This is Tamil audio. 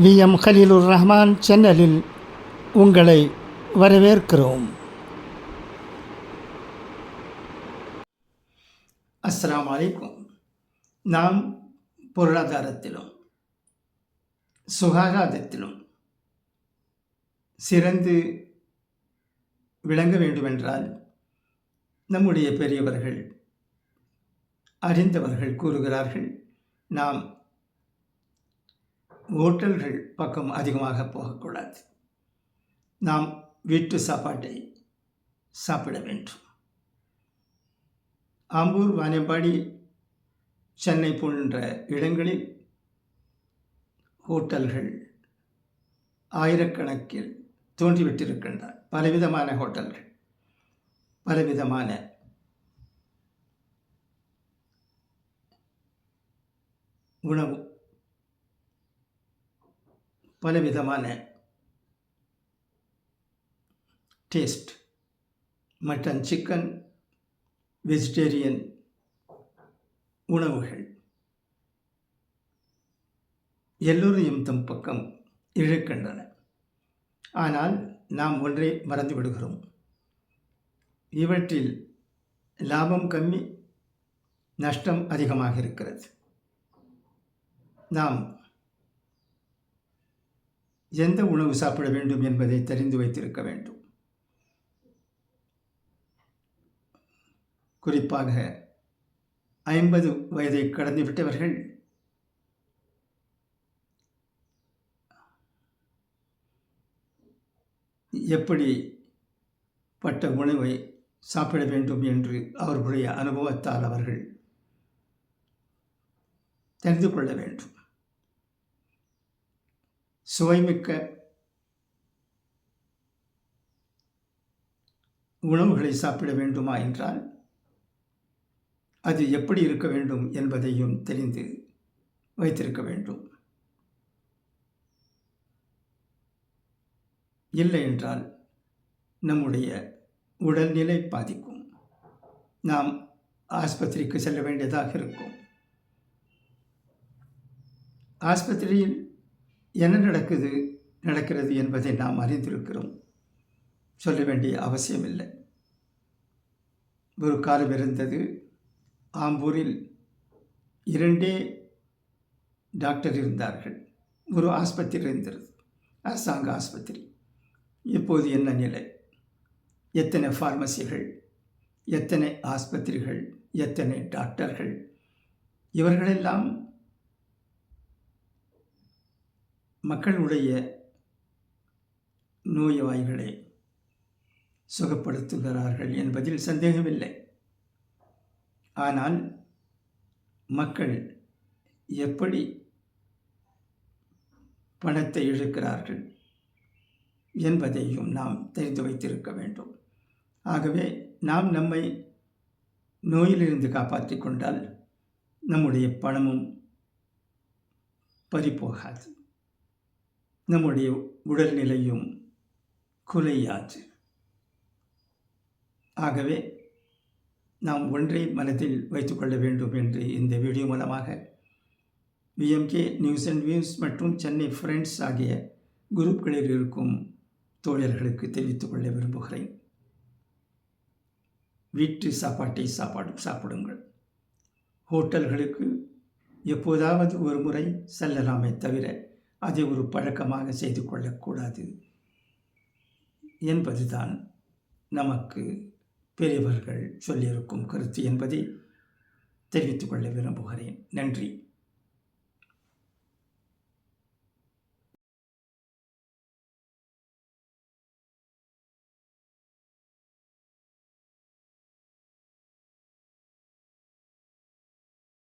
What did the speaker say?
வி. எம். ஹலீலுர் ரஹ்மான் சேனலில் உங்களை வரவேற்கிறோம். அஸ்லாம் வலைக்கும் நாம் பொருளாதாரத்திலும் சுகாதாரத்திலும் சிறந்து விளங்க வேண்டுமென்றால் நம்முடைய பெரியவர்கள் அறிந்தவர்கள் கூறுகிறார்கள் நாம் ஹோட்டல்கள் பக்கம் அதிகமாக போகக்கூடாது. நாம் வீட்டு சாப்பாட்டை சாப்பிட வேண்டும். ஆம்பூர் வானியம்பாடி சென்னை போன்ற இடங்களில் ஹோட்டல்கள் ஆயிரக்கணக்கில் தோன்றிவிட்டிருக்கின்றன. பலவிதமான ஹோட்டல்கள் பலவிதமான உணவு பலவிதமான டேஸ்ட் மட்டன் சிக்கன் வெஜிடேரியன் உணவுகள். எல்லோரையும் தம் பக்கம் இழுக்கின்றன. ஆனால் நாம் ஒன்றை மறந்து விடுகிறோம். இவற்றில் லாபம் கம்மி நஷ்டம் அதிகமாக இருக்கிறது. நாம் எந்த உணவு சாப்பிட வேண்டும் என்பதை தெரிந்து வைத்திருக்க வேண்டும். குறிப்பாக ஐம்பது வயதை கடந்துவிட்டவர்கள் எப்படி பட்ட உணவை சாப்பிட வேண்டும் என்று அவர்களுடைய அனுபவத்தால் அவர்கள் தெரிந்து கொள்ள வேண்டும். சுவைமிக்க உணவுகளை சாப்பிட வேண்டுமா என்றால் அது எப்படி இருக்க வேண்டும் என்பதையும் தெரிந்து வைத்திருக்க வேண்டும். இல்லை என்றால் நம்முடைய உடல்நிலை பாதிக்கும். நாம் ஆஸ்பத்திரிக்கு செல்ல வேண்டியதாக இருக்கும். ஆஸ்பத்திரியில் என்ன நடக்குது நடக்கிறது என்பதை நாம் அறிந்திருக்கிறோம். சொல்ல வேண்டிய அவசியமில்லை. ஒரு காலம் இருந்தது. ஆம்பூரில் இரண்டே டாக்டர் இருந்தார்கள். ஒரு ஆஸ்பத்திரி இருந்தது. அரசாங்க ஆஸ்பத்திரி. இப்போது என்ன நிலை? எத்தனை ஃபார்மசிகள் எத்தனை ஆஸ்பத்திரிகள் எத்தனை டாக்டர்கள் இவர்களெல்லாம் மக்களுடைய நோய்வாய்களை சுகப்படுத்துகிறார்கள் என்பதில் சந்தேகமில்லை. ஆனால் மக்கள் எப்படி பணத்தை இழுக்கிறார்கள் என்பதையும் நாம் தெரிந்து வைத்திருக்க வேண்டும். ஆகவே நாம் நம்மை நோயிலிருந்து காப்பாற்றி கொண்டால் நம்முடைய பணமும் பறிப்போகாது நம்முடைய உடல்நிலையும் குலையாச்சு ஆகவே நாம் ஒன்றை மனதில் வைத்துக்கொள்ள வேண்டும் என்று இந்த வீடியோ மூலமாக விஎம்கே நியூஸ் அண்ட் வியூஸ் மற்றும் சென்னை ஃப்ரெண்ட்ஸ் ஆகிய குரூப்களில் இருக்கும் தோழர்களுக்கு தெரிவித்துக் கொள்ள விரும்புகிறேன். வீட்டு சாப்பாட்டை சாப்பாடு சாப்பிடுங்கள். ஹோட்டல்களுக்கு எப்போதாவது ஒரு முறை செல்லலாமே தவிர அதை ஒரு பழக்கமாக செய்து கொள்ளக்கூடாது என்பதுதான் நமக்கு பெரியவர்கள் சொல்லியிருக்கும் கருத்து என்பதை தெரிவித்துக் கொள்ள விரும்புகிறேன். நன்றி.